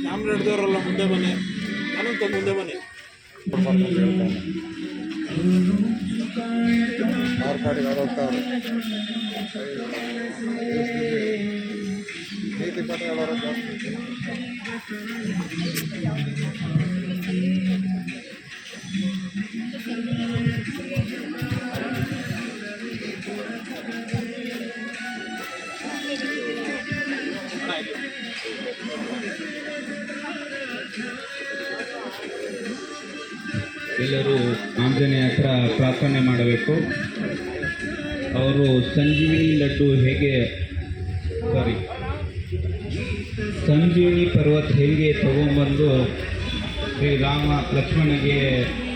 Camera ಹಿಡ್ದವ್ರಲ್ಲ ಮುಂದೆ ಬನ್ನಿ ನಾನಂತ ಮುಂದೆ ಬನ್ನಿ ಅವ್ರ ಪಾಡಿಗೆ ಅವ್ರು ಹೋಗ್ತಾವ್ರೆ ನೀತಿ ಪಾಠ ಹೇಳೋರು ಜಾಸ್ತಿ ಎಲ್ಲರೂ ಆಂಜನೇಯ ಹತ್ರ ಪ್ರಾರ್ಥನೆ ಮಾಡಬೇಕು. ಅವರು ಸಂಜೀವಿನಿ ಲಡ್ಡು ಹೇಗೆ ಸಾರಿ ಸಂಜೀವಿನಿ ಪರ್ವತ ಹೇಗೆ ತಗೊಂಬಂದು ಶ್ರೀರಾಮ ಲಕ್ಷ್ಮಣಗೆ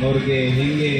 ಅವ್ರಿಗೆ ಹೇಗೆ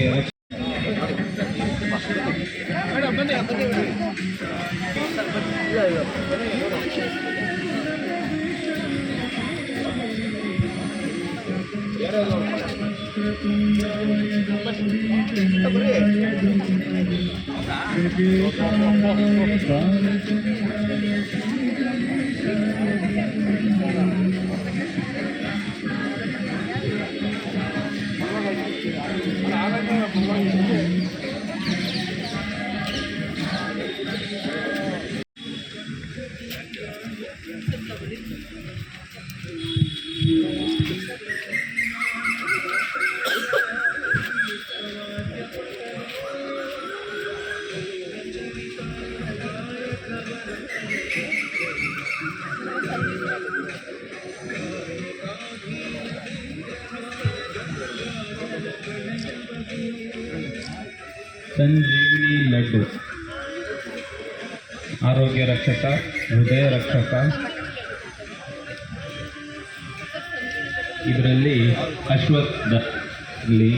ಇದರಲ್ಲಿ ಅಶ್ವತ್ಥದಲ್ಲಿ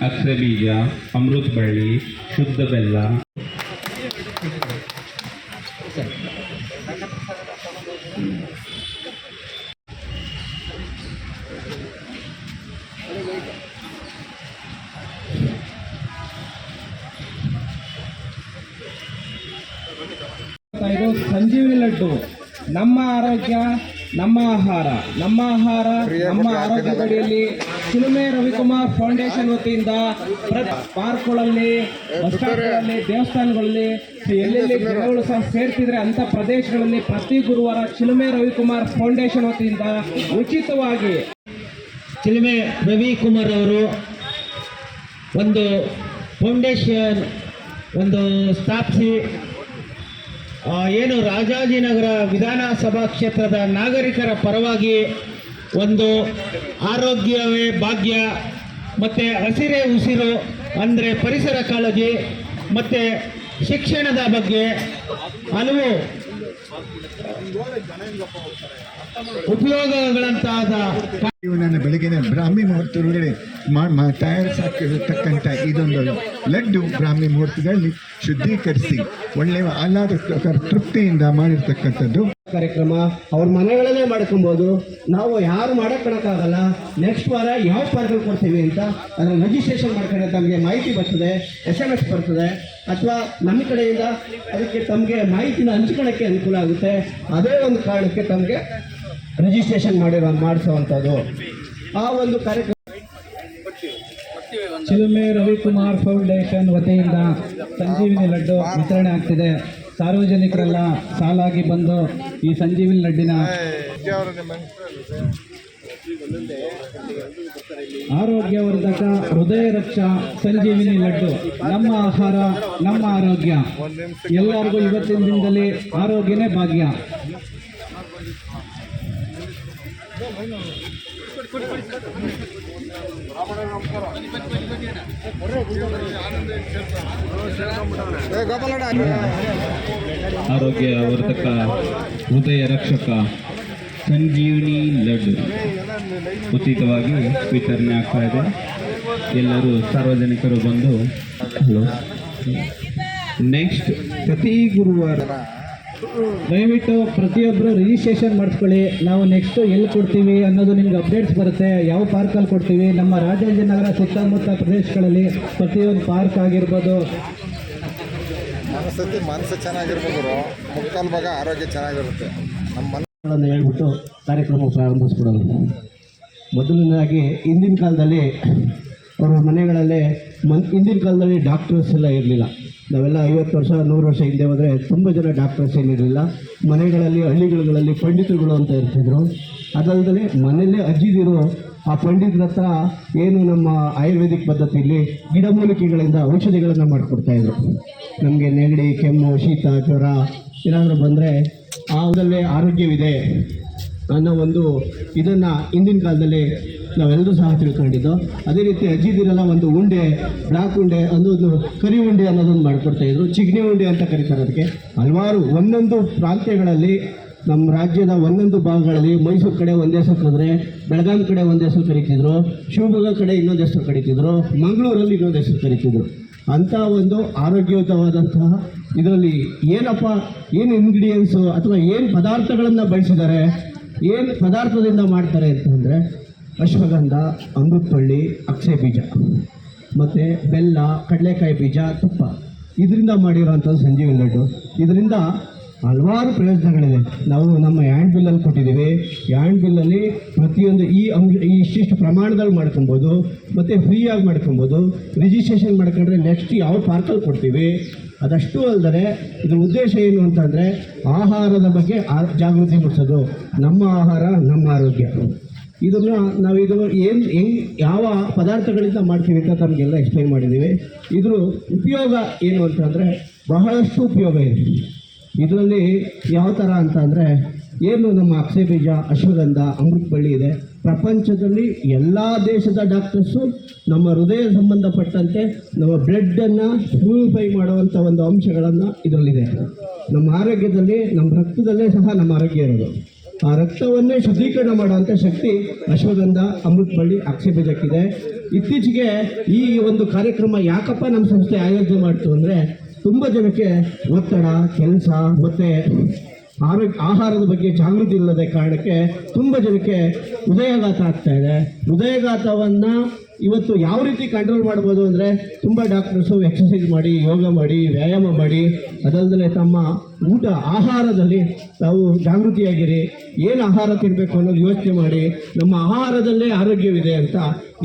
ಅಕ್ಷರ ಬೀಜ ಅಮೃತ ಬಳ್ಳಿ ಶುದ್ಧ ಬೆಲ್ಲ. ನಮ್ಮ ಆಹಾರ ನಮ್ಮ ಆಹಾರ ನಮ್ಮ ಆರೋಗ್ಯ ಗಡಿಯಲ್ಲಿ ಚಿಲುಮೆ ರವಿಕುಮಾರ್ ಫೌಂಡೇಶನ್ ವತಿಯಿಂದ ಪಾರ್ಕ್ಗಳಲ್ಲಿ ಬಸ್ ಸ್ಟಾಂಡ್ಗಳಲ್ಲಿ ದೇವಸ್ಥಾನಗಳಲ್ಲಿ ಎಲ್ಲೆಲ್ಲಿ ಜನಗಳು ಸಹ ಸೇರ್ತಿದ್ರೆ ಅಂತ ಪ್ರದೇಶಗಳಲ್ಲಿ ಪ್ರತಿ ಗುರುವಾರ ಚಿಲುಮೆ ರವಿಕುಮಾರ್ ಫೌಂಡೇಶನ್ ವತಿಯಿಂದ ಉಚಿತವಾಗಿ ಚಿಲುಮೆ ರವಿಕುಮಾರ್ ಅವರು ಒಂದು ಫೌಂಡೇಶನ್ ಒಂದು ಸ್ಥಾಪಿಸಿ ಏನು ರಾಜಾಜಿನಗರ ವಿಧಾನಸಭಾ ಕ್ಷೇತ್ರದ ನಾಗರಿಕರ ಪರವಾಗಿ ಒಂದು ಆರೋಗ್ಯವೇ ಭಾಗ್ಯ, ಮತ್ತು ಹಸಿರೇ ಉಸಿರು ಅಂದರೆ ಪರಿಸರ ಕಾಳಜಿ, ಮತ್ತು ಶಿಕ್ಷಣದ ಬಗ್ಗೆ ಹಲವು ಉಪಯೋಗಗಳಂತಾದ ಬೆಳಗಿನ ಬ್ರಾಹ್ಮಿ ಮುಹೂರ್ತದೊಳಗಡೆ ಮಾ- ಮಾ- ತಯಾರಿಸಾಕಿರತಕ್ಕಂಥ ಇದೊಂದು ಲಡ್ಡು ಬ್ರಾಹ್ಮಿ ಮುಹೂರ್ತದಲ್ಲಿ ಶುದ್ಧೀಕರಿಸಿ ಒಳ್ಳೆಯ ಆಹ್ಲಾದಕರ ತೃಪ್ತಿಯಿಂದ ಮಾಡಿರ್ತಕ್ಕಂಥದ್ದು. ಕಾರ್ಯಕ್ರಮ ಅವ್ರ ಮನೆಗಳಲ್ಲೇ ಮಾಡ್ಕೊಬೋದು. ನಾವು ಯಾರು ಮಾಡೋಕ್ಕಾಗಲ್ಲ ನೆಕ್ಸ್ಟ್ ವಾರ ಯಾವ ಪಾರ್ಕಲ್ಲಿ ಕೊಡ್ತೀವಿ ಅಂತ ಅದರ ರಿಜಿಸ್ಟ್ರೇಷನ್ ಮಾಡ್ಕೊಂಡ್ರೆ ತಮಗೆ ಮಾಹಿತಿ ಬರ್ತದೆ ಎಸ್ ಎಂ ಎಸ್ ಬರ್ತದೆ, ಅಥವಾ ನಮ್ಮ ಕಡೆಯಿಂದ ಅದಕ್ಕೆ ತಮಗೆ ಮಾಹಿತಿನ ಹಂಚ್ಕೊಳ್ಳೋಕ್ಕೆ ಅನುಕೂಲ ಆಗುತ್ತೆ. ಅದೇ ಒಂದು ಕಾರಣಕ್ಕೆ ತಮಗೆ ರಿಜಿಸ್ಟ್ರೇಷನ್ ಮಾಡಿರೋ ಮಾಡಿಸುವಂಥದ್ದು. ಆ ಒಂದು ಕಾರ್ಯಕ್ರಮ ಚಿಲುಮೆ ರವಿಕುಮಾರ್ ಫೌಂಡೇಶನ್ ವತಿಯಿಂದ ಸಂಜೀವಿನಿ ಲಡ್ಡು ವಿತರಣೆ ಆಗ್ತಿದೆ. ಸಾರ್ವಜನಿಕರೆಲ್ಲ ಸಾಲಾಗಿ ಬಂದು ಈ ಸಂಜೀವಿನಿ ಲಡ್ಡಿನ ಆರೋಗ್ಯವರ್ಧಕ ಹೃದಯ ರಕ್ಷಾ ಸಂಜೀವಿನಿ ಲಡ್ಡು. ನಮ್ಮ ಆಹಾರ, ನಮ್ಮ ಆರೋಗ್ಯ. ಎಲ್ಲರಿಗೂ ಇವತ್ತಿನ ದಿನದಲ್ಲಿ ಆರೋಗ್ಯನೇ ಭಾಗ್ಯ. ನಮಸ್ಕಾರ ಆರೋಗ್ಯ ವರ್ಧಕ ಹೃದಯ ರಕ್ಷಕ, ಸಂಜೀವಿನಿ ಲಡ್ಡು. ಉಚಿತವಾಗಿ ವಿತರಣೆ ಆಗ್ತಾ ಇದೆ. ಎಲ್ಲರೂ ಸಾರ್ವಜನಿಕರು ಬಂದು ನೆಕ್ಸ್ಟ್ ಪ್ರತಿ ಗುರುವಾರ ದಯವಿಟ್ಟು ಪ್ರತಿಯೊಬ್ಬರು ರಿಜಿಸ್ಟ್ರೇಷನ್ ಮಾಡಿಸ್ಕೊಳ್ಳಿ. ನಾವು ನೆಕ್ಸ್ಟ್ ಎಲ್ಲಿ ಕೊಡ್ತೀವಿ ಅನ್ನೋದು ನಿಮ್ಗೆ ಅಪ್ಡೇಟ್ಸ್ ಬರುತ್ತೆ. ಯಾವ ಪಾರ್ಕಲ್ಲಿ ಕೊಡ್ತೀವಿ? ನಮ್ಮ ರಾಜಾಜಿನಗರ ಸುತ್ತಮುತ್ತ ಪ್ರದೇಶಗಳಲ್ಲಿ ಪ್ರತಿಯೊಂದು ಪಾರ್ಕ್ ಆಗಿರ್ಬೋದು. ಮನಸ್ಥಿತಿ ಮನಸ್ಸು ಚೆನ್ನಾಗಿರ್ಬೋದು ಮುಕ್ಕಾಲು ಭಾಗ ಆರೋಗ್ಯ ಚೆನ್ನಾಗಿರುತ್ತೆ. ನಮ್ಮ ಮನಸ್ಸುಗಳನ್ನು ಗಳನ್ನು ಹೇಳ್ಬಿಟ್ಟು ಕಾರ್ಯಕ್ರಮ ಪ್ರಾರಂಭಿಸ್ಬಿಡೋದು ಮೊದಲನೇದಾಗಿ ಹಿಂದಿನ ಕಾಲದಲ್ಲಿ ಅವರ ಮನೆಗಳಲ್ಲಿ ಮನ್ ಹಿಂದಿನ ಕಾಲದಲ್ಲಿ ಡಾಕ್ಟರ್ಸ್ ಎಲ್ಲ ಇರಲಿಲ್ಲ. ನಾವೆಲ್ಲ ಐವತ್ತು ವರ್ಷ, ನೂರು ವರ್ಷ ಹಿಂದೆ ಹೋದರೆ ತುಂಬ ಜನ ಡಾಕ್ಟರ್ಸ್ ಏನಿರಲಿಲ್ಲ ಮನೆಗಳಲ್ಲಿ, ಹಳ್ಳಿಗಳಲ್ಲಿ ಪಂಡಿತರುಗಳು ಅಂತ ಇರ್ತಿದ್ರು. ಅದಲ್ಲದೆ ಮನೆಯಲ್ಲೇ ಅಜ್ಜಿದಿರು ಆ ಪಂಡಿತರ ಹತ್ರ ಏನು ನಮ್ಮ ಆಯುರ್ವೇದಿಕ್ ಪದ್ಧತಿಯಲ್ಲಿ ಗಿಡಮೂಲಿಕೆಗಳಿಂದ ಔಷಧಿಗಳನ್ನು ಮಾಡಿಕೊಡ್ತಾಯಿದ್ರು ನಮಗೆ ನೆಗಡಿ, ಕೆಮ್ಮು, ಶೀತ, ಜ್ವರ ಏನಾದರೂ ಬಂದರೆ ಆದಲ್ಲೇ ಆರೋಗ್ಯವಿದೆ. ಅನ್ನೋ ಒಂದು ಇದನ್ನು ಹಿಂದಿನ ಕಾಲದಲ್ಲಿ ನಾವೆಲ್ಲರೂ ಸಹ ತಿಳ್ಕೊಂಡಿದ್ದು. ಅದೇ ರೀತಿ ಅಜ್ಜಿದಿರೆಲ್ಲ ಒಂದು ಉಂಡೆ ಬ್ಲಾಕ್ ಉಂಡೆ ಅನ್ನೋದು ಕರಿ ಉಂಡೆ ಅನ್ನೋದೊಂದು ಮಾಡಿಕೊಡ್ತಾ ಇದ್ರು. ಚಿಗ್ನಿ ಉಂಡೆ ಅಂತ ಕರೀತಾರೆ ಅದಕ್ಕೆ. ಹಲವಾರು ಒಂದೊಂದು ಪ್ರಾಂತ್ಯಗಳಲ್ಲಿ ನಮ್ಮ ರಾಜ್ಯದ ಒಂದೊಂದು ಭಾಗಗಳಲ್ಲಿ ಮೈಸೂರು ಕಡೆ ಒಂದೇ ಹೆಸರು ಕರೆದ್ರೆ, ಬೆಳಗಾಂ ಕಡೆ ಒಂದೇ ಹೆಸರು ಕರೀತಿದ್ರು, ಶಿವಮೊಗ್ಗ ಕಡೆ ಇನ್ನೊಂದು ಹೆಸರು ಕರಿತಿದ್ರು, ಮಂಗಳೂರಲ್ಲಿ ಇನ್ನೊಂದು ಹೆಸರು ಕರಿತಿದ್ರು. ಅಂಥ ಒಂದು ಆರೋಗ್ಯಯುತವಾದಂತಹ ಇದರಲ್ಲಿ ಏನಪ್ಪ, ಏನು ಇಂಗ್ರೀಡಿಯೆಂಟ್ಸು ಅಥವಾ ಏನು ಪದಾರ್ಥಗಳನ್ನು ಬಳಸಿದ್ದಾರೆ ಏನು ಪದಾರ್ಥದಿಂದ ಮಾಡ್ತಾರೆ ಅಂತಂದರೆ ಅಶ್ವಗಂಧ ಅಮೃತಬಳ್ಳಿ ಅಕ್ಷಯ ಬೀಜ, ಮತ್ತು ಬೆಲ್ಲ, ಕಡಲೆಕಾಯಿ ಬೀಜ, ತುಪ್ಪ. ಇದರಿಂದ ಮಾಡಿರೋವಂಥದ್ದು ಸಂಜೀವಿ ಲಡ್ಡು. ಇದರಿಂದ ಹಲವಾರು ಪ್ರಯೋಜನಗಳಿದೆ ನಾವು ನಮ್ಮ ಹ್ಯಾಂಡ್ ಬಿಲ್ಲಲ್ಲಿ ಕೊಟ್ಟಿದ್ದೀವಿ. ಹ್ಯಾಂಡ್ ಬಿಲ್ಲಲ್ಲಿ ಪ್ರತಿಯೊಂದು ಈ ಅಂಶ ಈ ಇಷ್ಟಿಷ್ಟು ಪ್ರಮಾಣದಲ್ಲಿ ಮಾಡ್ಕೊಬೋದು, ಮತ್ತು ಫ್ರೀಯಾಗಿ ಮಾಡ್ಕೊಬೋದು. ರಿಜಿಸ್ಟ್ರೇಷನ್ ಮಾಡ್ಕೊಂಡ್ರೆ ನೆಕ್ಸ್ಟ್ ಯಾವ ಪಾರ್ಕಲ್ಲಿ ಕೊಡ್ತೀವಿ? ಅದಷ್ಟು ಅಲ್ಲದೆ ಇದ್ರ ಉದ್ದೇಶ ಏನು ಅಂತಂದರೆ ಆಹಾರದ ಬಗ್ಗೆ ಜಾಗೃತಿ ಮೂಡಿಸೋದು. ನಮ್ಮ ಆಹಾರ, ನಮ್ಮ ಆರೋಗ್ಯ. ಇದನ್ನು ನಾವು ಇದು ಏನು, ಹೆಂಗ್, ಯಾವ ಪದಾರ್ಥಗಳಿಂದ ಮಾಡ್ತೀವಿ ಅಂತ ತಮಗೆಲ್ಲ ಎಕ್ಸ್ಪ್ಲೈನ್ ಮಾಡಿದ್ದೀವಿ. ಇದ್ರ ಉಪಯೋಗ ಏನು ಅಂತಂದರೆ ಬಹಳಷ್ಟು ಉಪಯೋಗ ಇದೆ. ಇದರಲ್ಲಿ ಯಾವ ಥರ ಅಂತ ಅಂದರೆ ಏನು ನಮ್ಮ ಅಕ್ಷಯ ಬೀಜ, ಅಶ್ವಗಂಧ ಅಮೃತ ಬಳ್ಳಿ ಇದೆ. ಪ್ರಪಂಚದಲ್ಲಿ ಎಲ್ಲ ದೇಶದ ಡಾಕ್ಟರ್ಸು ನಮ್ಮ ಹೃದಯ ಸಂಬಂಧಪಟ್ಟಂತೆ ನಮ್ಮ ಬ್ಲಡ್ಡನ್ನು ಪ್ಯೂರಿಫೈ ಮಾಡುವಂಥ ಒಂದು ಅಂಶಗಳನ್ನು ಇದರಲ್ಲಿದೆ. ನಮ್ಮ ಆರೋಗ್ಯದಲ್ಲಿ, ನಮ್ಮ ರಕ್ತದಲ್ಲೇ ಸಹ ನಮ್ಮ ಆರೋಗ್ಯ ಇರೋದು. ಆ ರಕ್ತವನ್ನೇ ಶುದ್ಧೀಕರಣ ಮಾಡುವಂಥ ಶಕ್ತಿ ಅಶ್ವಗಂಧ ಅಮೃತ ಬಳ್ಳಿ ಅಕ್ಷಯ ಬೀಜಕ್ಕಿದೆ. ಇತ್ತೀಚೆಗೆ ಈ ಒಂದು ಕಾರ್ಯಕ್ರಮ ಯಾಕಪ್ಪ ನಮ್ಮ ಸಂಸ್ಥೆ ಆಯೋಜನೆ ಮಾಡ್ತು ಅಂದರೆ ತುಂಬ ಜನಕ್ಕೆ ಒತ್ತಡ, ಕೆಲಸ ಮತ್ತು ಆರೋಗ್ಯ, ಆಹಾರದ ಬಗ್ಗೆ ಜಾಗೃತಿ ಇಲ್ಲದ ಕಾರಣಕ್ಕೆ ತುಂಬ ಜನಕ್ಕೆ ಹೃದಯಾಘಾತ ಆಗ್ತಾ ಇದೆ. ಹೃದಯಾಘಾತವನ್ನು ಇವತ್ತು ಯಾವ ರೀತಿ ಕಂಟ್ರೋಲ್ ಮಾಡ್ಬೋದು ಅಂದರೆ ತುಂಬ ಡಾಕ್ಟರ್ಸು ಎಕ್ಸಸೈಸ್ ಮಾಡಿ, ಯೋಗ ಮಾಡಿ, ವ್ಯಾಯಾಮ ಮಾಡಿ ಅದಲ್ಲದೆ ತಮ್ಮ ಊಟ, ಆಹಾರದಲ್ಲಿ ತಾವು ಜಾಗೃತಿಯಾಗಿರಿ. ಏನು ಆಹಾರ ತಿನ್ನಬೇಕು ಅನ್ನೋದು ಯೋಚನೆ ಮಾಡಿ, ನಮ್ಮ ಆಹಾರದಲ್ಲೇ ಆರೋಗ್ಯವಿದೆ ಅಂತ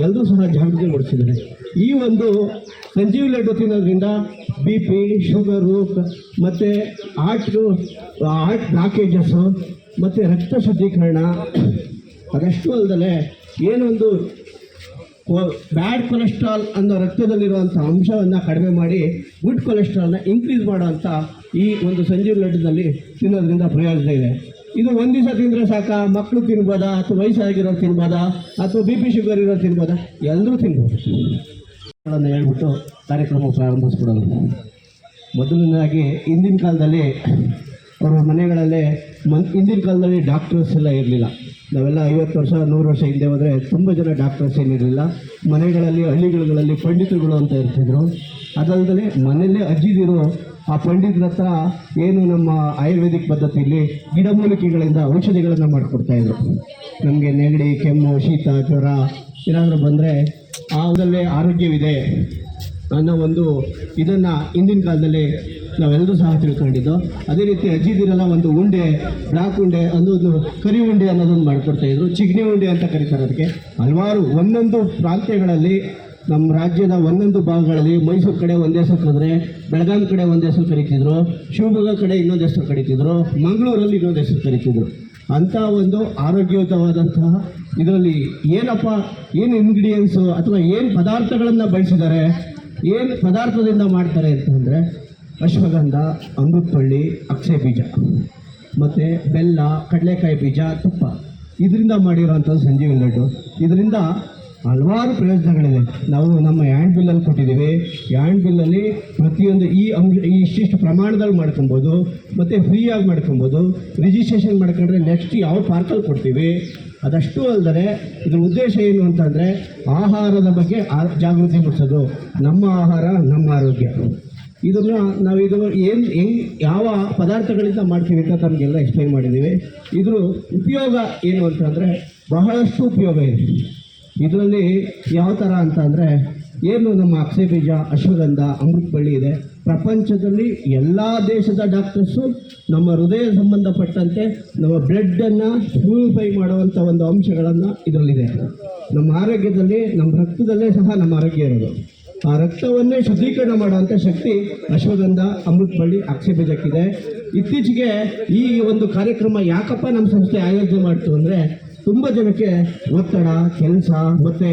ಎಲ್ಲರೂ ಸಹ ಜಾಗೃತಿ ಮೂಡಿಸಿದ್ದಾರೆ. ಈ ಒಂದು ಸಂಜೀವ್ ಲಡ್ಡು ತಿನ್ನೋದ್ರಿಂದ ಬಿ ಪಿ, ಶುಗರು ಮತ್ತು ಹಾರ್ಟು ಆರ್ಟ್ ಬ್ಲಾಕೇಜಸ್ಸು ಮತ್ತು ರಕ್ತ ಶುದ್ಧೀಕರಣ, ಅದಷ್ಟು ಅಲ್ಲದೆ ಏನೊಂದು ಬ್ಯಾಡ್ ಕೊಲೆಸ್ಟ್ರಾಲ್ ಅನ್ನೋ ರಕ್ತದಲ್ಲಿರುವಂಥ ಅಂಶವನ್ನು ಕಡಿಮೆ ಮಾಡಿ ಗುಡ್ ಕೊಲೆಸ್ಟ್ರಾಲ್ನ ಇನ್ಕ್ರೀಸ್ ಮಾಡೋವಂಥ ಈ ಒಂದು ಸಂಜೀವ್ ಲಡ್ಡುದಲ್ಲಿ ತಿನ್ನೋದ್ರಿಂದ ಪ್ರಯೋಜನ ಇದೆ. ಇದು ಒಂದು ದಿವಸ ತಿಂದರೆ ಸಾಕ? ಮಕ್ಕಳು ತಿನ್ಬೋದಾ? ಅಥವಾ ವಯಸ್ಸಾಗಿರೋರು ತಿನ್ಬೋದಾ? ಅಥವಾ ಬಿ ಪಿ, ಶುಗರ್ ಇರೋರು ತಿನ್ಬೋದಾ? ಎಲ್ಲರೂ ತಿನ್ಬೋದು. ಗಳನ್ನು ಹೇಳ್ಬಿಟ್ಟು ಕಾರ್ಯಕ್ರಮ ಪ್ರಾರಂಭಿಸ್ಬಿಡೋದು. ಮೊದಲನೇದಾಗಿ ಹಿಂದಿನ ಕಾಲದಲ್ಲಿ ಅವರ ಮನೆಗಳಲ್ಲೇ ಮನ್, ಹಿಂದಿನ ಕಾಲದಲ್ಲಿ ಡಾಕ್ಟರ್ಸ್ ಎಲ್ಲ ಇರಲಿಲ್ಲ. ನಾವೆಲ್ಲ ಐವತ್ತು ವರ್ಷ, ನೂರು ವರ್ಷ ಹಿಂದೆ ಹೋದರೆ ತುಂಬ ಜನ ಡಾಕ್ಟರ್ಸ್ ಏನಿರಲಿಲ್ಲ ಮನೆಗಳಲ್ಲಿ, ಹಳ್ಳಿಗಳಲ್ಲಿ ಪಂಡಿತರುಗಳು ಅಂತ ಇರ್ತಿದ್ರು. ಅದಲ್ಲದೆ ಮನೆಯಲ್ಲೇ ಅಜ್ಜಿದಿರು ಆ ಪಂಡಿತರ ಹತ್ರ ಏನು ನಮ್ಮ ಆಯುರ್ವೇದಿಕ್ ಪದ್ಧತಿಯಲ್ಲಿ ಗಿಡಮೂಲಿಕೆಗಳಿಂದ ಔಷಧಿಗಳನ್ನು ಮಾಡಿಕೊಡ್ತಾಯಿದ್ರು ನಮಗೆ ನೆಗಡಿ, ಕೆಮ್ಮು, ಶೀತ, ಜ್ವರ ಏನಾದರೂ ಬಂದರೆ ಆದಲ್ಲೇ ಆರೋಗ್ಯವಿದೆ ಅನ್ನೋ ಒಂದು ಇದನ್ನು ಹಿಂದಿನ ಕಾಲದಲ್ಲಿ ನಾವೆಲ್ಲರೂ ಸಹ ತಿಳ್ಕೊಂಡಿದ್ದು. ಅದೇ ರೀತಿ ಅಜ್ಜಿದಿರಲ್ಲ ಒಂದು ಉಂಡೆ ಬ್ಲಾಕ್ ಉಂಡೆ ಅನ್ನೋದು ಕರಿ ಉಂಡೆ ಅನ್ನೋದೊಂದು ಮಾಡಿಕೊಡ್ತಾ ಇದ್ರು. ಚಿಗಣಿ ಉಂಡೆ ಅಂತ ಕರೀತಾರೆ ಅದಕ್ಕೆ. ಹಲವಾರು ಒಂದೊಂದು ಪ್ರಾಂತ್ಯಗಳಲ್ಲಿ ನಮ್ಮ ರಾಜ್ಯದ ಒಂದೊಂದು ಭಾಗಗಳಲ್ಲಿ ಮೈಸೂರು ಕಡೆ ಒಂದೇ ಹೆಸರು ಕರೆದ್ರೆ, ಬೆಳಗಾಂ ಕಡೆ ಒಂದೇ ಹೆಸರು ಕರಿತಿದ್ರು, ಶಿವಮೊಗ್ಗ ಕಡೆ ಇನ್ನೊಂದು ಹೆಸರು ಕರಿತಿದ್ರು, ಮಂಗಳೂರಲ್ಲಿ ಇನ್ನೊಂದು ಹೆಸರು ಕರಿತಿದ್ರು. ಅಂಥ ಒಂದು ಆರೋಗ್ಯಯುತವಾದಂತಹ ಇದರಲ್ಲಿ ಏನಪ್ಪ, ಏನು ಇಂಗ್ರೀಡಿಯೆಂಟ್ಸು ಅಥವಾ ಏನು ಪದಾರ್ಥಗಳನ್ನು ಬಳಸಿದ್ದಾರೆ, ಏನು ಪದಾರ್ಥದಿಂದ ಮಾಡ್ತಾರೆ ಅಂತಂದರೆ ಅಶ್ವಗಂಧ, ಅಮೃತಪಳ್ಳಿ, ಅಕ್ಷಯ ಬೀಜ, ಮತ್ತು ಬೆಲ್ಲ, ಕಡಲೆಕಾಯಿ ಬೀಜ, ತುಪ್ಪ. ಇದರಿಂದ ಮಾಡಿರೋವಂಥದ್ದು ಸಂಜೀವಿ ಲಡ್ಡು. ಇದರಿಂದ ಹಲವಾರು ಪ್ರಯೋಜನಗಳಿದೆ. ನಾವು ನಮ್ಮ ಹ್ಯಾಂಡ್ ಬಿಲ್ಲಲ್ಲಿ ಕೊಟ್ಟಿದ್ದೀವಿ. ಹ್ಯಾಂಡ್ ಬಿಲ್ಲಲ್ಲಿ ಪ್ರತಿಯೊಂದು ಈ ಅಂಶ, ಈ ಇಷ್ಟಿಷ್ಟು ಪ್ರಮಾಣದಲ್ಲಿ ಮಾಡ್ಕೊಬೋದು, ಮತ್ತು ಫ್ರೀಯಾಗಿ ಮಾಡ್ಕೊಬೋದು. ರಿಜಿಸ್ಟ್ರೇಷನ್ ಮಾಡ್ಕೊಂಡ್ರೆ ನೆಕ್ಸ್ಟ್ ಯಾವ ಪಾರ್ಕಲ್ಲಿ ಕೊಡ್ತೀವಿ? ಅದಷ್ಟು ಅಲ್ಲದೆ ಇದರ ಉದ್ದೇಶ ಏನು ಅಂತಂದರೆ ಆಹಾರದ ಬಗ್ಗೆ ಜಾಗೃತಿ ಮೂಡಿಸೋದು. ನಮ್ಮ ಆಹಾರ, ನಮ್ಮ ಆರೋಗ್ಯ. ಇದನ್ನು ನಾವು ಇದು ಏನು, ಹೆಂಗ್, ಯಾವ ಪದಾರ್ಥಗಳಿಂದ ಮಾಡ್ತೀವಿ ಅಂತ ನಮಗೆಲ್ಲ ಎಕ್ಸ್ಪ್ಲೈನ್ ಮಾಡಿದ್ದೀವಿ. ಇದ್ರ ಉಪಯೋಗ ಏನು ಅಂತಂದರೆ ಬಹಳಷ್ಟು ಉಪಯೋಗ ಇದೆ. ಇದರಲ್ಲಿ ಯಾವ ಥರ ಅಂತ ಅಂದರೆ ಏನು ನಮ್ಮ ಅಕ್ಷಯ ಬೀಜ, ಅಶ್ವಗಂಧ ಅಮೃತ ಬಳ್ಳಿ ಇದೆ. ಪ್ರಪಂಚದಲ್ಲಿ ಎಲ್ಲ ದೇಶದ ಡಾಕ್ಟರ್ಸು ನಮ್ಮ ಹೃದಯ ಸಂಬಂಧಪಟ್ಟಂತೆ ನಮ್ಮ ಬ್ಲಡ್ಡನ್ನು ಪ್ಯೂರಿಫೈ ಮಾಡುವಂಥ ಒಂದು ಅಂಶಗಳನ್ನು ಇದರಲ್ಲಿದೆ. ನಮ್ಮ ಆರೋಗ್ಯದಲ್ಲಿ, ನಮ್ಮ ರಕ್ತದಲ್ಲೇ ಸಹ ನಮ್ಮ ಆರೋಗ್ಯ ಇರೋದು. ಆ ರಕ್ತವನ್ನೇ ಶುದ್ಧೀಕರಣ ಮಾಡುವಂಥ ಶಕ್ತಿ ಅಶ್ವಗಂಧ ಅಮೃತ ಬಳ್ಳಿ ಅಕ್ಷಯ ಬೀಜಕ್ಕಿದೆ. ಇತ್ತೀಚೆಗೆ ಈ ಒಂದು ಕಾರ್ಯಕ್ರಮ ಯಾಕಪ್ಪ ನಮ್ಮ ಸಂಸ್ಥೆ ಆಯೋಜನೆ ಮಾಡ್ತು ಅಂದರೆ ತುಂಬ ಜನಕ್ಕೆ ಒತ್ತಡ, ಕೆಲಸ ಮತ್ತು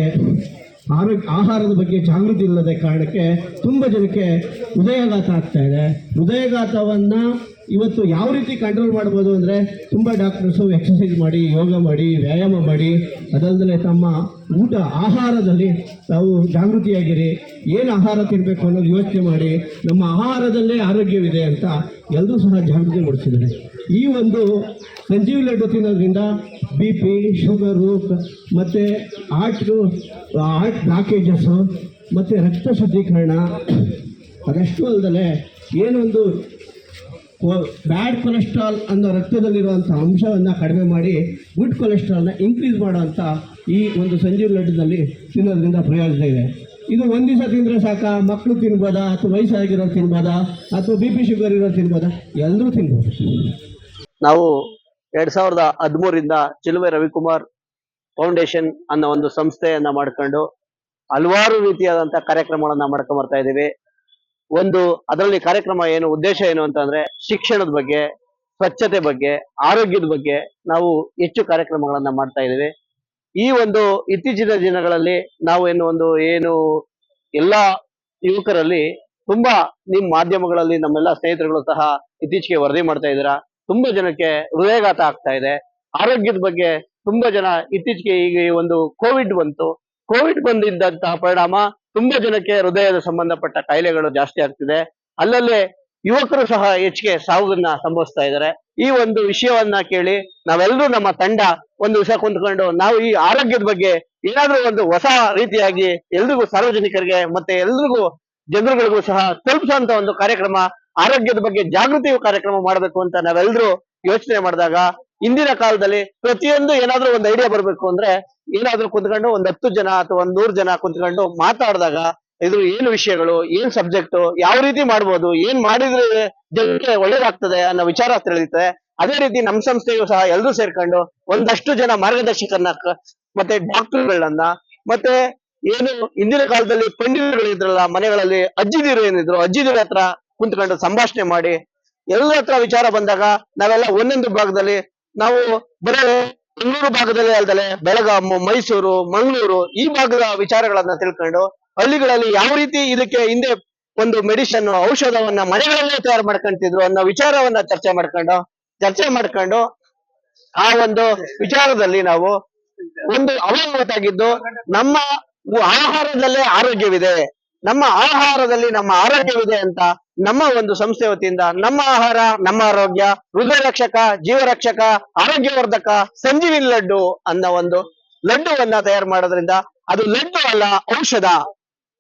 ಆರೋಗ್ಯ, ಆಹಾರದ ಬಗ್ಗೆ ಜಾಗೃತಿ ಇಲ್ಲದ ಕಾರಣಕ್ಕೆ ತುಂಬ ಜನಕ್ಕೆ ಹೃದಯಾಘಾತ ಆಗ್ತಾ ಇದೆ. ಹೃದಯಾಘಾತವನ್ನು ಇವತ್ತು ಯಾವ ರೀತಿ ಕಂಟ್ರೋಲ್ ಮಾಡ್ಬೋದು ಅಂದರೆ ತುಂಬ ಡಾಕ್ಟರ್ಸು ಎಕ್ಸಸೈಸ್ ಮಾಡಿ, ಯೋಗ ಮಾಡಿ, ವ್ಯಾಯಾಮ ಮಾಡಿ ಅದಲ್ಲದೆ ತಮ್ಮ ಊಟ, ಆಹಾರದಲ್ಲಿ ತಾವು ಜಾಗೃತಿಯಾಗಿರಿ. ಏನು ಆಹಾರ ತಿನ್ನಬೇಕು ಅನ್ನೋದು ಯೋಚನೆ ಮಾಡಿ, ನಮ್ಮ ಆಹಾರದಲ್ಲೇ ಆರೋಗ್ಯವಿದೆ ಅಂತ ಎಲ್ಲರೂ ಸಹ ಜಾಗೃತಿ ಮೂಡಿಸಿದ್ದಾರೆ ಈ ಒಂದು ಸಂಜೀವ್ ಲಡ್ಡು ತಿನ್ನೋದ್ರಿಂದ ಬಿ ಪಿ, ಶುಗರು ಮತ್ತು ಹಾರ್ಟು ಹಾರ್ಟ್ ಬ್ಲಾಕೇಜಸ್ಸು ಮತ್ತು ರಕ್ತ ಶುದ್ಧೀಕರಣ ಅದಷ್ಟು ಅಲ್ಲದೆ ಏನೊಂದು ಬ್ಯಾಡ್ ಕೊಲೆಸ್ಟ್ರಾಲ್ ಅನ್ನೋ ರಕ್ತದಲ್ಲಿರುವಂಥ ಅಂಶವನ್ನು ಕಡಿಮೆ ಮಾಡಿ ಗುಡ್ ಕೊಲೆಸ್ಟ್ರಾಲ್ನ ಇನ್ಕ್ರೀಸ್ ಮಾಡೋವಂಥ ಈ ಒಂದು ಸಂಜೀವ್ ಲಡ್ಡಿನಲ್ಲಿ ತಿನ್ನೋದ್ರಿಂದ ಪ್ರಯೋಜನ ಇದೆ. ಇದು ಒಂದು ದಿವಸ ತಿಂದರೆ ಸಾಕ? ಮಕ್ಕಳು ತಿನ್ಬೋದಾ? ಅಥವಾ ವಯಸ್ಸಾಗಿರೋರು ತಿನ್ಬೋದಾ? ಅಥವಾ ಬಿ ಪಿ, ಶುಗರ್ ಇರೋರು ತಿನ್ಬೋದಾ? ಎಲ್ಲರೂ ತಿನ್ಬೋದು. ನಾವು ಎರಡ್ ಸಾವಿರದ ಹದಿಮೂರಿಂದ ಚಿಲುಮೆ ರವಿಕುಮಾರ್ ಫೌಂಡೇಶನ್ ಅನ್ನೋ ಒಂದು ಸಂಸ್ಥೆಯನ್ನ ಮಾಡ್ಕೊಂಡು ಹಲವಾರು ರೀತಿಯಾದಂತಹ ಕಾರ್ಯಕ್ರಮಗಳನ್ನ ಮಾಡ್ಕೊಂಡ್ ಬರ್ತಾ ಇದ್ದೀವಿ. ಒಂದು ಅದರಲ್ಲಿ ಕಾರ್ಯಕ್ರಮ ಏನು, ಉದ್ದೇಶ ಏನು ಅಂತಂದ್ರೆ ಶಿಕ್ಷಣದ ಬಗ್ಗೆ, ಸ್ವಚ್ಛತೆ ಬಗ್ಗೆ, ಆರೋಗ್ಯದ ಬಗ್ಗೆ ನಾವು ಹೆಚ್ಚು ಕಾರ್ಯಕ್ರಮಗಳನ್ನ ಮಾಡ್ತಾ ಇದ್ದೀವಿ. ಈ ಒಂದು ಇತ್ತೀಚಿನ ದಿನಗಳಲ್ಲಿ ನಾವು ಏನು ಒಂದು ಏನು ಎಲ್ಲಾ ಯುವಕರಲ್ಲಿ ತುಂಬಾ ನಿಮ್ ಮಾಧ್ಯಮಗಳಲ್ಲಿ ನಮ್ಮೆಲ್ಲ ಸ್ನೇಹಿತರುಗಳು ಸಹ ಇತ್ತೀಚೆಗೆ ವರದಿ ಮಾಡ್ತಾ ಇದ್ದೀರಾ. ತುಂಬಾ ಜನಕ್ಕೆ ಹೃದಯಘಾತ ಆಗ್ತಾ ಇದೆ. ಆರೋಗ್ಯದ ಬಗ್ಗೆ ತುಂಬಾ ಜನ ಇತ್ತೀಚೆಗೆ ಈಗ ಒಂದು ಕೋವಿಡ್ ಬಂತು. ಕೋವಿಡ್ ಬಂದಿದ್ದಂತಹ ಪರಿಣಾಮ ತುಂಬಾ ಜನಕ್ಕೆ ಹೃದಯದ ಸಂಬಂಧಪಟ್ಟ ಕಾಯಿಲೆಗಳು ಜಾಸ್ತಿ ಆಗ್ತಿದೆ. ಅಲ್ಲಲ್ಲೇ ಯುವಕರು ಸಹ ಹೆಚ್ಚಿಗೆ ಸಾವನ್ನ ಸಂಭವಿಸ್ತಾ ಇದ್ದಾರೆ. ಈ ಒಂದು ವಿಷಯವನ್ನ ಕೇಳಿ ನಾವೆಲ್ಲರೂ ನಮ್ಮ ತಂಡ ಒಂದು ವಿಷಯ ಕುಂತ್ಕೊಂಡು ನಾವು ಈ ಆರೋಗ್ಯದ ಬಗ್ಗೆ ಏನಾದ್ರೂ ಒಂದು ಹೊಸ ರೀತಿಯಾಗಿ ಎಲ್ರಿಗೂ ಸಾರ್ವಜನಿಕರಿಗೆ ಮತ್ತೆ ಎಲ್ರಿಗೂ ಜನರುಗಳಿಗೂ ಸಹ ತಲುಪಿಸುವಂತ ಒಂದು ಕಾರ್ಯಕ್ರಮ ಆರೋಗ್ಯದ ಬಗ್ಗೆ ಜಾಗೃತಿ ಕಾರ್ಯಕ್ರಮ ಮಾಡಬೇಕು ಅಂತ ನಾವೆಲ್ಲರೂ ಯೋಚನೆ ಮಾಡಿದಾಗ ಇಂದಿನ ಕಾಲದಲ್ಲಿ ಪ್ರತಿಯೊಂದು ಏನಾದ್ರೂ ಒಂದು ಐಡಿಯಾ ಬರಬೇಕು ಅಂದ್ರೆ ಏನಾದ್ರೂ ಕುಂತ್ಕೊಂಡು ಒಂದ್ ಹತ್ತು ಜನ ಅಥವಾ ಒಂದ್ ನೂರ್ ಜನ ಕುಂತ್ಕೊಂಡು ಮಾತಾಡಿದಾಗ ಇದು ಏನು ವಿಷಯಗಳು, ಏನ್ ಸಬ್ಜೆಕ್ಟ್ ಯಾವ ರೀತಿ ಮಾಡ್ಬೋದು, ಏನ್ ಮಾಡಿದ್ರೆ ಜನಕ್ಕೆ ಒಳ್ಳೇದಾಗ್ತದೆ ಅನ್ನೋ ವಿಚಾರ ತಿಳಿಯುತ್ತೆ. ಅದೇ ರೀತಿ ನಮ್ಮ ಸಂಸ್ಥೆಯು ಸಹ ಎಲ್ಲರೂ ಸೇರ್ಕೊಂಡು ಒಂದಷ್ಟು ಜನ ಮಾರ್ಗದರ್ಶಕರನ್ನ ಮತ್ತೆ ಡಾಕ್ಟರ್ಗಳನ್ನ, ಮತ್ತೆ ಏನು ಹಿಂದಿನ ಕಾಲದಲ್ಲಿ ಪಂಡಿತರುಗಳಿದ್ರಲ್ಲ ಮನೆಗಳಲ್ಲಿ ಅಜ್ಜಿದಿರು ಏನಿದ್ರು, ಅಜ್ಜಿದಿರ ಹತ್ರ ಕುಂತ್ಕೊಂಡು ಸಂಭಾಷಣೆ ಮಾಡಿ ಎಲ್ಲರತ್ರ ವಿಚಾರ ಬಂದಾಗ ನಾವೆಲ್ಲ ಒಂದೊಂದು ಭಾಗದಲ್ಲಿ ನಾವು ಬರೀ ಬೆಂಗಳೂರು ಭಾಗದಲ್ಲಿ ಅಲ್ದಲೆ ಬೆಳಗಾಮ್, ಮೈಸೂರು, ಮಂಗಳೂರು ಈ ಭಾಗದ ವಿಚಾರಗಳನ್ನ ತಿಳ್ಕೊಂಡು ಹಳ್ಳಿಗಳಲ್ಲಿ ಯಾವ ರೀತಿ ಇದಕ್ಕೆ ಹಿಂದೆ ಒಂದು ಮೆಡಿಷನ್ ಔಷಧವನ್ನ ಮನೆಗಳಲ್ಲೇ ತಯಾರು ಮಾಡ್ಕೊಂತಿದ್ರು ಅನ್ನೋ ವಿಚಾರವನ್ನ ಚರ್ಚೆ ಮಾಡ್ಕೊಂಡು ಚರ್ಚೆ ಮಾಡ್ಕೊಂಡು ಆ ಒಂದು ವಿಚಾರದಲ್ಲಿ ನಾವು ಒಂದು ಅವಲಂಬಿತಾಗಿದ್ದು ನಮ್ಮ ಆಹಾರದಲ್ಲೇ ಆರೋಗ್ಯವಿದೆ. ನಮ್ಮ ಆಹಾರದಲ್ಲಿ ನಮ್ಮ ಆರೋಗ್ಯವಿದೆ ಅಂತ ನಮ್ಮ ಒಂದು ಸಂಸ್ಥೆ ವತಿಯಿಂದ ನಮ್ಮ ಆಹಾರ, ನಮ್ಮ ಆರೋಗ್ಯ ಹೃದಯ ರಕ್ಷಕ ಜೀವ ರಕ್ಷಕ ಆರೋಗ್ಯವರ್ಧಕ, ಸಂಜೀವಿನ ಲಡ್ಡು ಅನ್ನೋ ಒಂದು ಲಡ್ಡುವನ್ನ ತಯಾರು ಮಾಡೋದ್ರಿಂದ ಅದು ಲಡ್ಡು ಅಲ್ಲ, ಔಷಧ.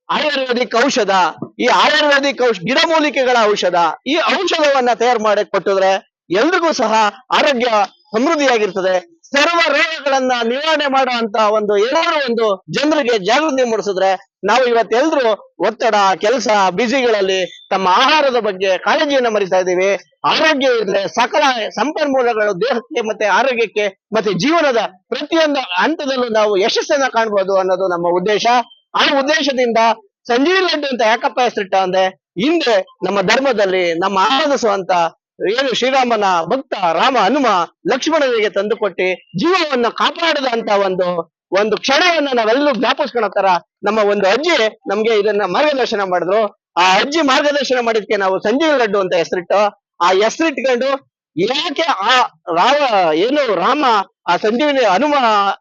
ಆಯುರ್ವೇದಿಕ್ ಔಷಧ. ಈ ಆಯುರ್ವೇದಿಕ್ ಔಷಧ ಗಿಡಮೂಲಿಕೆಗಳ ಔಷಧ. ಈ ಔಷಧವನ್ನ ತಯಾರು ಮಾಡಿ ಕೊಟ್ಟಿದ್ರೆ ಎಲ್ರಿಗೂ ಸಹ ಆರೋಗ್ಯ ಸಮೃದ್ಧಿಯಾಗಿರ್ತದೆ. ಸರ್ವ ರೋಗಗಳನ್ನ ನಿವಾರಣೆ ಮಾಡುವಂತ ಒಂದು ಏನಾದ್ರು ಒಂದು ಜನರಿಗೆ ಜಾಗೃತಿ ಮೂಡಿಸಿದ್ರೆ ನಾವು ಇವತ್ತೆಲ್ರು ಒತ್ತಡ, ಕೆಲಸ ಬಿಸಿಗಳಲ್ಲಿ ತಮ್ಮ ಆಹಾರದ ಬಗ್ಗೆ ಕಾಳಜಿಯನ್ನು ಮರಿತಾ ಇದ್ದೀವಿ. ಆರೋಗ್ಯ ಇದ್ರೆ ಸಕಲ ಸಂಪನ್ಮೂಲಗಳು ದೇಹಕ್ಕೆ ಮತ್ತೆ ಆರೋಗ್ಯಕ್ಕೆ ಮತ್ತೆ ಜೀವನದ ಪ್ರತಿಯೊಂದು ಹಂತದಲ್ಲೂ ನಾವು ಯಶಸ್ಸನ್ನ ಕಾಣ್ಬೋದು ಅನ್ನೋದು ನಮ್ಮ ಉದ್ದೇಶ. ಆ ಉದ್ದೇಶದಿಂದ ಸಂಜೀವಿ ಲಡ್ಡು ಅಂತ ಯಾಕಪ್ಪ ಹೆಸರಿಟ್ಟ ಅಂದ್ರೆ ಹಿಂದೆ ನಮ್ಮ ಧರ್ಮದಲ್ಲಿ ನಮ್ಮ ಆರಾಧಿಸುವಂತ ಏನು ಶ್ರೀರಾಮನ ಭಕ್ತ ರಾಮ ಹನುಮ ಲಕ್ಷ್ಮಣನಿಗೆ ತಂದುಕೊಟ್ಟಿ ಜೀವವನ್ನ ಕಾಪಾಡದ ಅಂತ ಒಂದು ಒಂದು ಕ್ಷಣವನ್ನ ನಾವೆಲ್ಲರೂ ಜ್ಞಾಪಿಸ್ಕೊಳೋ ತರ ನಮ್ಮ ಒಂದು ಅಜ್ಜಿ ನಮ್ಗೆ ಇದನ್ನ ಮಾರ್ಗದರ್ಶನ ಮಾಡಿದ್ರು. ಆ ಅಜ್ಜಿ ಮಾರ್ಗದರ್ಶನ ಮಾಡಿದ್ಕೆ ನಾವು ಸಂಜೀವ ಲಡ್ಡು ಅಂತ ಹೆಸರಿಟ್ಟು, ಆ ಹೆಸರಿಟ್ಕೊಂಡು ಯಾಕೆ ಆ ರಾಮ, ಏನು ರಾಮ, ಆ ಸಂಜೀವಿನಿ ಹನುಮ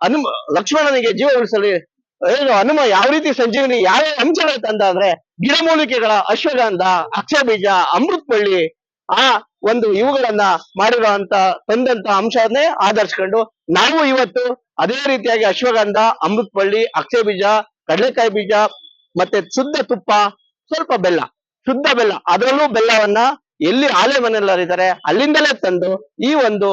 ಹನುಮ, ಲಕ್ಷ್ಮಣನಿಗೆ ಜೀವ ಉಳಿಸಲಿ, ಏನು ಹನುಮ ಯಾವ ರೀತಿ ಸಂಜೀವಿನಿ ಯಾವ ಅಂಶಗಳ ತಂದ ಅಂದ್ರೆ ಗಿಡಮೂಲಿಕೆಗಳ ಅಶ್ವಗಂಧ ಅಕ್ಷಬೀಜ ಅಮೃತ್ ಬಳ್ಳಿ ಆ ಒಂದು ಇವುಗಳನ್ನ ಮಾಡಿರುವಂತ ತಂದಂತ ಅಂಶನೇ ಆಧರಿಸ್ಕೊಂಡು ನಾವು ಇವತ್ತು ಅದೇ ರೀತಿಯಾಗಿ ಅಶ್ವಗಂಧ, ಅಮೃತ್ಪಳ್ಳಿ ಅಕ್ಷೆ ಬೀಜ, ಕಡಲೆಕಾಯಿ ಬೀಜ ಮತ್ತೆ ಶುದ್ಧ ತುಪ್ಪ, ಸ್ವಲ್ಪ ಬೆಲ್ಲ, ಶುದ್ಧ ಬೆಲ್ಲ, ಅದರಲ್ಲೂ ಬೆಲ್ಲವನ್ನ ಎಲ್ಲಿ ಆಲೆ ಮನೆಯಲ್ಲಿ ಅರಿತಾರೆ ಅಲ್ಲಿಂದಲೇ ತಂದು ಈ ಒಂದು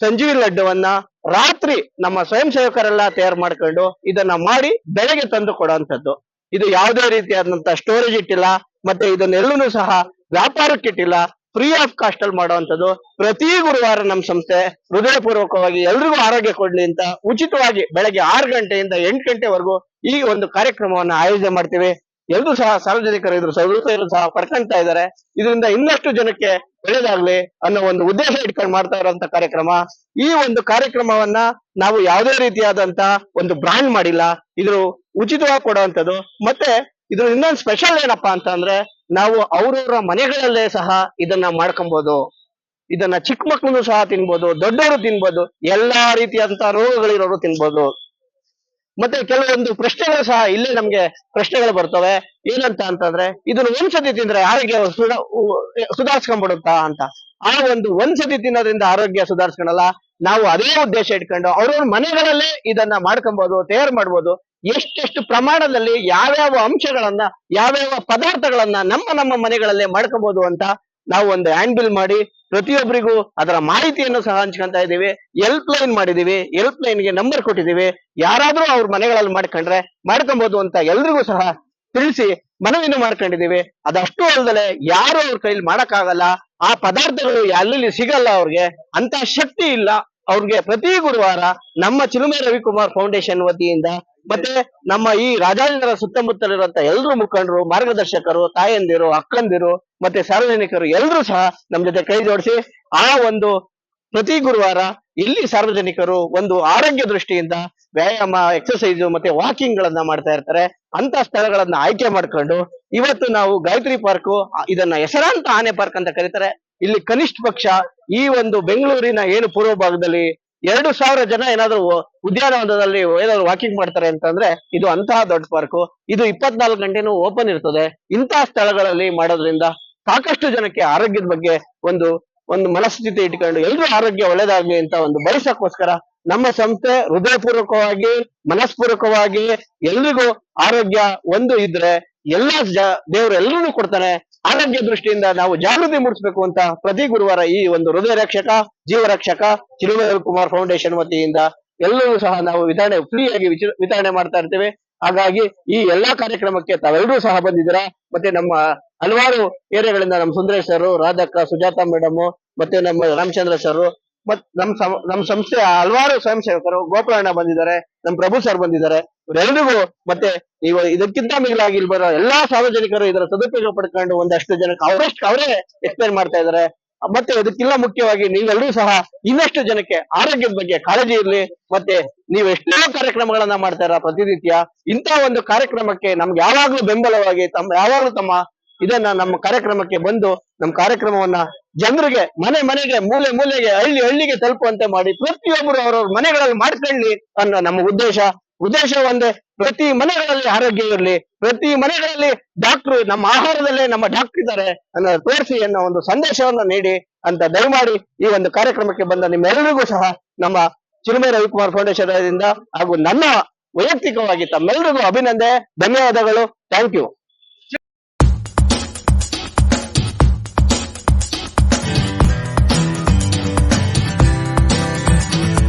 ಸಂಜೀವಿ ಲಡ್ಡುವನ್ನ ರಾತ್ರಿ ನಮ್ಮ ಸ್ವಯಂ ಸೇವಕರೆಲ್ಲ ತಯಾರು ಮಾಡ್ಕೊಂಡು ಇದನ್ನ ಮಾಡಿ ಬೆಳಗ್ಗೆ ತಂದು ಕೊಡುವಂಥದ್ದು. ಇದು ಯಾವುದೇ ರೀತಿಯಾದಂತಹ ಸ್ಟೋರೇಜ್ ಇಟ್ಟಿಲ್ಲ, ಮತ್ತೆ ಇದನ್ನೆಲ್ಲೂ ಸಹ ವ್ಯಾಪಾರಕ್ಕೆ ಇಟ್ಟಿಲ್ಲ ಫ್ರೀ ಆಫ್ ಕಾಸ್ಟ್ ಅಲ್ಲಿ ಮಾಡುವಂತದ್ದು ಪ್ರತಿ ಗುರುವಾರ ನಮ್ಮ ಸಂಸ್ಥೆ ಹೃದಯಪೂರ್ವಕವಾಗಿ ಎಲ್ರಿಗೂ ಆರೋಗ್ಯ ಕೊಡ್ಲಿ ಅಂತ ಉಚಿತವಾಗಿ ಬೆಳಗ್ಗೆ ಆರು ಗಂಟೆಯಿಂದ ಎಂಟು ಗಂಟೆವರೆಗೂ ಈ ಒಂದು ಕಾರ್ಯಕ್ರಮವನ್ನು ಆಯೋಜನೆ ಮಾಡ್ತೀವಿ. ಎಲ್ಲರೂ ಸಹ ಸಾರ್ವಜನಿಕರು ಇದ್ರು ಸದುಪಯೋಗ ಸಹ ಪಡ್ಕೊಂತಾ ಇದ್ದಾರೆ. ಇದರಿಂದ ಇನ್ನಷ್ಟು ಜನಕ್ಕೆ ಒಳ್ಳೇದಾಗ್ಲಿ ಅನ್ನೋ ಒಂದು ಉದ್ದೇಶ ಇಟ್ಕೊಂಡು ಮಾಡ್ತಾ ಇರುವಂತ ಕಾರ್ಯಕ್ರಮ. ಈ ಒಂದು ಕಾರ್ಯಕ್ರಮವನ್ನ ನಾವು ಯಾವುದೇ ರೀತಿಯಾದಂತ ಒಂದು ಬ್ರಾಂಡ್ ಮಾಡಿಲ್ಲ. ಇದ್ರು ಉಚಿತವಾಗಿ ಕೊಡುವಂತದ್ದು ಮತ್ತೆ ಇದ್ರ ಇನ್ನೊಂದು ಸ್ಪೆಷಲ್ ಏನಪ್ಪಾ ಅಂತಂದ್ರೆ ನಾವು ಅವ್ರವ್ರ ಮನೆಗಳಲ್ಲೇ ಸಹ ಇದನ್ನ ಮಾಡ್ಕೊಬಹುದು ಇದನ್ನ ಚಿಕ್ಕ ಮಕ್ಕಳು ಸಹ ತಿನ್ಬೋದು, ದೊಡ್ಡವರು ತಿನ್ಬೋದು, ಎಲ್ಲಾ ರೀತಿಯಾದಂತಹ ರೋಗಗಳಿರೋರು ತಿನ್ಬೋದು. ಮತ್ತೆ ಕೆಲವೊಂದು ಪ್ರಶ್ನೆಗಳು ಸಹ ಇಲ್ಲಿ ನಮ್ಗೆ ಪ್ರಶ್ನೆಗಳು ಬರ್ತವೆ. ಏನಂತ ಅಂತಂದ್ರೆ, ಇದನ್ನ ಒಂದ್ಸತಿ ತಿಂದ್ರೆ ಆರೋಗ್ಯ ಸುಧ, ಸುಧಾರಿಸ್ಕೊಂಡ್ಬಿಡುತ್ತಾ ಅಂತ. ಆ ಒಂದು ಒಂದ್ಸತಿ ತಿನ್ನೋದ್ರಿಂದ ಆರೋಗ್ಯ ಸುಧಾರಿಸ್ಕೊಳಲ್ಲ. ನಾವು ಅದೇ ಉದ್ದೇಶ ಇಟ್ಕೊಂಡು ಅವ್ರವ್ರ ಮನೆಗಳಲ್ಲೇ ಇದನ್ನ ಮಾಡ್ಕೊಬಹುದು ತಯಾರು ಮಾಡ್ಬೋದು. ಎಷ್ಟೆಷ್ಟು ಪ್ರಮಾಣದಲ್ಲಿ ಯಾವ್ಯಾವ ಅಂಶಗಳನ್ನ, ಯಾವ್ಯಾವ ಪದಾರ್ಥಗಳನ್ನ ನಮ್ಮ ನಮ್ಮ ಮನೆಗಳಲ್ಲೇ ಮಾಡ್ಕೋಬಹುದು ಅಂತ ನಾವು ಒಂದು ಹ್ಯಾಂಡ್ಬಿಲ್ ಮಾಡಿ ಪ್ರತಿಯೊಬ್ಬರಿಗೂ ಅದರ ಮಾಹಿತಿಯನ್ನು ಸಹ ಹಂಚ್ಕೊಂತ ಇದ್ದೀವಿ. ಹೆಲ್ಪ್ ಲೈನ್ ಮಾಡಿದೀವಿ ಹೆಲ್ಪ್ ಲೈನ್ಗೆ ನಂಬರ್ ಕೊಟ್ಟಿದ್ದೀವಿ. ಯಾರಾದ್ರೂ ಅವ್ರ ಮನೆಗಳಲ್ಲಿ ಮಾಡ್ಕೊಂಡ್ರೆ ಮಾಡ್ಕೊಬಹುದು ಅಂತ ಎಲ್ರಿಗೂ ಸಹ ತಿಳಿಸಿ ಮನವಿಯನ್ನು ಮಾಡ್ಕೊಂಡಿದೀವಿ ಅದಷ್ಟು ಅಲ್ಲದೆ ಯಾರು ಅವ್ರ ಕೈಲಿ ಮಾಡಕ್ಕಾಗಲ್ಲ. ಆ ಪದಾರ್ಥಗಳು ಎಲ್ಲೆಲ್ಲಿ ಸಿಗಲ್ಲ ಅವ್ರಿಗೆ. ಅಂತ ಶಕ್ತಿ ಇಲ್ಲ. ಅವ್ರಿಗೆ ಪ್ರತಿ ಗುರುವಾರ ನಮ್ಮ ಚಿಲುಮೆ ರವಿಕುಮಾರ್ ಫೌಂಡೇಶನ್ ವತಿಯಿಂದ ಮತ್ತೆ ನಮ್ಮ ಈ ರಾಜಾಜಿನಗರ ಸುತ್ತಮುತ್ತಲಿರುವಂತ ಎಲ್ಲರೂ ಮುಖಂಡರು, ಮಾರ್ಗದರ್ಶಕರು, ತಾಯಂದಿರು, ಅಕ್ಕಂದಿರು, ಮತ್ತೆ ಸಾರ್ವಜನಿಕರು ಎಲ್ಲರೂ ಸಹ ನಮ್ ಜೊತೆ ಕೈ ಜೋಡಿಸಿ ಆ ಒಂದು ಪ್ರತಿ ಗುರುವಾರ ಇಲ್ಲಿ ಸಾರ್ವಜನಿಕರು ಒಂದು ಆರೋಗ್ಯ ದೃಷ್ಟಿಯಿಂದ ವ್ಯಾಯಾಮ ಎಕ್ಸರ್ಸೈಸ್ ಮತ್ತೆ ವಾಕಿಂಗ್ ಗಳನ್ನ ಮಾಡ್ತಾ ಇರ್ತಾರೆ. ಅಂತ ಸ್ಥಳಗಳನ್ನ ಆಯ್ಕೆ ಮಾಡ್ಕೊಂಡು ಇವತ್ತು ನಾವು ಗಾಯತ್ರಿ ಪಾರ್ಕ್ ಇದನ್ನ ಹೆಸರಾಂತ ಆನೆ ಪಾರ್ಕ್ ಅಂತ ಕರೀತಾರೆ. ಇಲ್ಲಿ ಕನಿಷ್ಠ ಪಕ್ಷ ಈ ಒಂದು ಬೆಂಗಳೂರಿನ ಏನು ಪೂರ್ವ ಭಾಗದಲ್ಲಿ ಎರಡು ಸಾವಿರ ಜನ ಏನಾದ್ರು ಉದ್ಯಾನವನದಲ್ಲಿ ಏನಾದ್ರು ವಾಕಿಂಗ್ ಮಾಡ್ತಾರೆ ಅಂತಂದ್ರೆ ಇದು ಅಂತಹ ದೊಡ್ಡ ಪಾರ್ಕ್ ಇದು ಇಪ್ಪತ್ನಾಲ್ಕು ಗಂಟೆನೂ ಓಪನ್ ಇರ್ತದೆ. ಇಂತಹ ಸ್ಥಳಗಳಲ್ಲಿ ಮಾಡೋದ್ರಿಂದ ಸಾಕಷ್ಟು ಜನಕ್ಕೆ ಆರೋಗ್ಯದ ಬಗ್ಗೆ ಒಂದು ಒಂದು ಮನಸ್ಥಿತಿ ಇಟ್ಕೊಂಡು ಎಲ್ರೂ ಆರೋಗ್ಯ ಒಳ್ಳೇದಾಗ್ಲಿ ಅಂತ ಒಂದು ಬಯಸಕ್ಕೋಸ್ಕರ ನಮ್ಮ ಸಂಸ್ಥೆ ಹೃದಯಪೂರ್ವಕವಾಗಿ, ಮನಸ್ಪೂರ್ವಕವಾಗಿ ಎಲ್ರಿಗೂ ಆರೋಗ್ಯ ಒಂದು ಇದ್ರೆ ಎಲ್ಲ ಜ ಎಲ್ಲರೂ ಕೊಡ್ತಾನೆ. ಆರೋಗ್ಯ ದೃಷ್ಟಿಯಿಂದ ನಾವು ಜಾಗೃತಿ ಮೂಡಿಸಬೇಕು ಅಂತ ಪ್ರತಿ ಗುರುವಾರ ಈ ಒಂದು ಹೃದಯ ರಕ್ಷಕ ಜೀವ ರಕ್ಷಕ ಚಿರುಮಲ ಕುಮಾರ್ ಫೌಂಡೇಶನ್ ವತಿಯಿಂದ ಎಲ್ಲರೂ ಸಹ ನಾವು ವಿತರಣೆ ಫ್ರೀ ಆಗಿ ವಿತರಣೆ ಮಾಡ್ತಾ ಇರ್ತೇವೆ. ಹಾಗಾಗಿ ಈ ಎಲ್ಲಾ ಕಾರ್ಯಕ್ರಮಕ್ಕೆ ತಾವೆಲ್ಲರೂ ಸಹ ಬಂದಿದ್ದೀರಾ? ಮತ್ತೆ ನಮ್ಮ ಹಲವಾರು ಏರಿಯಾಗಳಿಂದ ನಮ್ಮ ಸುಂದರೇಶ್ ಸರ್, ರಾಧಕ್ಕ, ಸುಜಾತ ಮೇಡಮ್ ಮತ್ತೆ ನಮ್ಮ ರಾಮಚಂದ್ರ ಸರ್ ಮತ್ ನಮ್ ನಮ್ ಸಂಸ್ಥೆಯ ಹಲವಾರು ಸ್ವಯಂ ಸೇವಕರು ಗೋಪಾಲಣ್ಣ ಬಂದಿದ್ದಾರೆ, ನಮ್ ಪ್ರಭು ಸರ್ ಬಂದಿದ್ದಾರೆ ಇವರೆಲ್ಲರಿಗೂ ಮತ್ತೆ ನೀವು ಇದಕ್ಕಿಂತ ಮಿಗಿಲಾಗಿ ಇಲ್ಲಿ ಬರೋ ಎಲ್ಲಾ ಸಾರ್ವಜನಿಕರು ಇದರ ಸದುಪಯೋಗ ಪಡ್ಕೊಂಡು ಒಂದಷ್ಟು ಜನಕ್ಕೆ ಅವರಷ್ಟು, ಅವರೇ ಎಕ್ಸ್ಪ್ಲೈನ್ ಮಾಡ್ತಾ ಇದ್ದಾರೆ. ಮತ್ತೆ ಇದಕ್ಕಿಲ್ಲ ಮುಖ್ಯವಾಗಿ ನೀವೆಲ್ಲರೂ ಸಹ ಇನ್ನಷ್ಟು ಜನಕ್ಕೆ ಆರೋಗ್ಯದ ಬಗ್ಗೆ ಕಾಳಜಿ ಇರಲಿ. ಮತ್ತೆ ನೀವು ಎಷ್ಟೋ ಕಾರ್ಯಕ್ರಮಗಳನ್ನ ಮಾಡ್ತಾರ ಪ್ರತಿನಿತ್ಯ ಇಂತಹ ಒಂದು ಕಾರ್ಯಕ್ರಮಕ್ಕೆ ನಮ್ಗೆ ಯಾವಾಗ್ಲೂ ಬೆಂಬಲವಾಗಿ ತಮ್ಮ, ಯಾವಾಗ್ಲೂ ತಮ್ಮ ಇದನ್ನ ನಮ್ಮ ಕಾರ್ಯಕ್ರಮಕ್ಕೆ ಬಂದು ನಮ್ಮ ಕಾರ್ಯಕ್ರಮವನ್ನ ಜನರಿಗೆ, ಮನೆ ಮನೆಗೆ, ಮೂಲೆ ಮೂಲೆಗೆ, ಹಳ್ಳಿ ಹಳ್ಳಿಗೆ ತಲುಪುವಂತೆ ಮಾಡಿ ಪ್ರತಿಯೊಬ್ಬರು ಅವರವ್ರ ಮನೆಗಳಲ್ಲಿ ಮಾಡ್ಕೊಳ್ಳಿ ಅನ್ನೋ ನಮ್ಮ ಉದ್ದೇಶ. ಉದ್ದೇಶ ಒಂದೇ, ಪ್ರತಿ ಮನೆಗಳಲ್ಲಿ ಆರೋಗ್ಯ ಇರಲಿ, ಪ್ರತಿ ಮನೆಗಳಲ್ಲಿ ಡಾಕ್ಟರ್ ನಮ್ಮ ಆಹಾರದಲ್ಲೇ ನಮ್ಮ ಡಾಕ್ಟರ್ ಇದ್ದಾರೆ ಅನ್ನೋ ತೋರಿಸಿ ಅನ್ನೋ ಒಂದು ಸಂದೇಶವನ್ನ ನೀಡಿ ಅಂತ ದಯಮಾಡಿ ಈ ಒಂದು ಕಾರ್ಯಕ್ರಮಕ್ಕೆ ಬಂದ ನಿಮ್ಮೆಲ್ಲರಿಗೂ ಸಹ ನಮ್ಮ ಚಿರುಮೆ ರವಿಕುಮಾರ್ ಫೌಂಡೇಶನ್ ಹಾಗೂ ನನ್ನ ವೈಯಕ್ತಿಕವಾಗಿ ತಮ್ಮೆಲ್ಲರಿಗೂ ಅಭಿನಂದನೆ, ಧನ್ಯವಾದಗಳು. Thank you